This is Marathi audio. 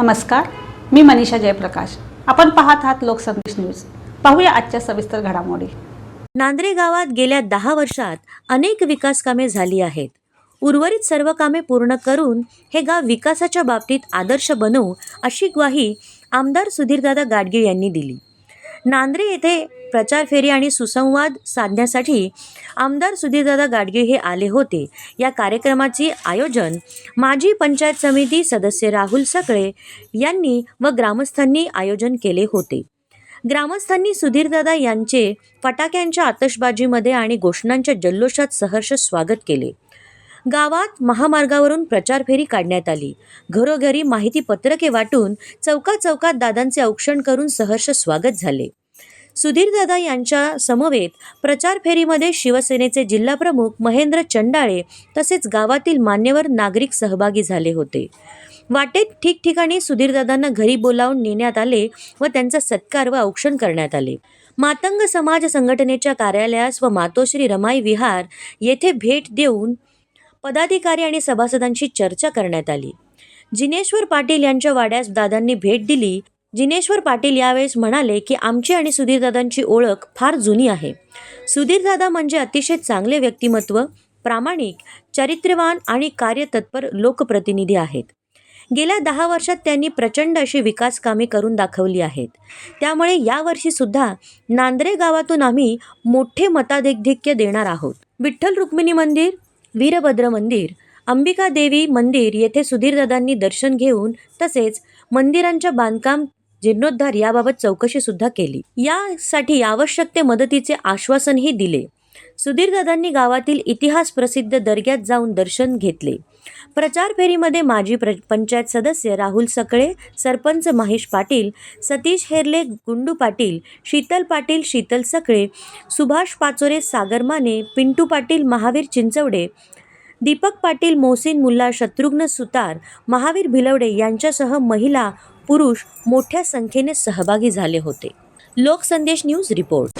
नमस्कार मी मनीषा जयप्रकाश. आपण पाहत आहात लोकसंदेश न्यूज. पाहूया आजच्या सविस्तर घडामोडी. नांद्रे गावात गेल्या दहा वर्षात अनेक विकास कामे झाली आहेत. उर्वरित सर्व कामे पूर्ण करून हे गाव विकासाच्या बाबतीत आदर्श बनवू अशी ग्वाही आमदार सुधीरदादा गाडगे यांनी दिली. नांद्रे येथे प्रचार फेरी आणि सुसंवाद साधण्यासाठी आमदार सुधीरदादा गाडगे हे आले होते. या कार्यक्रमाचे आयोजन माजी पंचायत समिती सदस्य राहुल सकळे यांनी व ग्रामस्थांनी आयोजन केले होते. ग्रामस्थांनी सुधीरदादा यांचे फटाक्यांच्या आतषबाजीमध्ये आणि घोषणांच्या जल्लोषात सहर्ष स्वागत केले. गावात महामार्गावरून प्रचार फेरी काढण्यात आली. घरोघरी माहिती पत्रके वाटून चौका चौकात दादांचे औक्षण करून सहर्ष स्वागत झाले. सुधीरदादा यांच्या समवेत प्रचार फेरीमध्ये शिवसेनेचे जिल्हाप्रमुख महेंद्र चंडाळे तसेच गावातील मान्यवर नागरिक सहभागी झाले होते. वाटेत ठिकठिकाणी सुधीरदादांना घरी बोलावून नेण्यात आले व त्यांचा सत्कार व औक्षण करण्यात आले. मातंग समाज संघटनेच्या कार्यालयास व मातोश्री रमाई विहार येथे भेट देऊन पदाधिकारी आणि सभासदांशी चर्चा करण्यात आली. जिनेश्वर पाटील यांच्या वाड्यास दादांनी भेट दिली. जिनेश्वर पाटील यावेळेस म्हणाले की आमची आणि सुधीरदादांची ओळख फार जुनी आहे. सुधीरदादा म्हणजे अतिशय चांगले व्यक्तिमत्व प्रामाणिक चारित्र्यवान आणि कार्यतत्पर लोकप्रतिनिधी आहेत. गेल्या दहा वर्षात त्यांनी प्रचंड अशी विकास कामे करून दाखवली आहेत. त्यामुळे यावर्षी सुद्धा नांद्रे गावातून आम्ही मोठे मताधिक्य देणार आहोत. विठ्ठल रुक्मिणी मंदिर वीरभद्र मंदिर. अंबिका देवी मंदिर येथे सुधीरदादांनी दर्शन घेऊन तसेच मंदिरांच्या बांधकाम जीर्णोद्धार याबाबत चौकशी सुद्धा केली. यासाठी आवश्यक ते मदतीचे आश्वासनही दिले. सुधीरदादांनी गावातील इतिहास प्रसिद्ध दर्ग्यात जाऊन दर्शन घेतले. प्रचार फेरीमध्ये माजी प्र पंचायत सदस्य राहुल सकळे सरपंच महेश पाटील सतीश हेरले गुंडू पाटील शीतल पाटील शीतल सकळे सुभाष पाचोरे सागर माने पिंटू पाटील महावीर चिंचवडे दीपक पाटील मोहसिन मुल्ला शत्रुघ्न सुतार महावीर भिलवडे यांच्यासह महिला पुरुष मोठ्या संख्येने सहभागी झाले होते. Lokasandesh news report.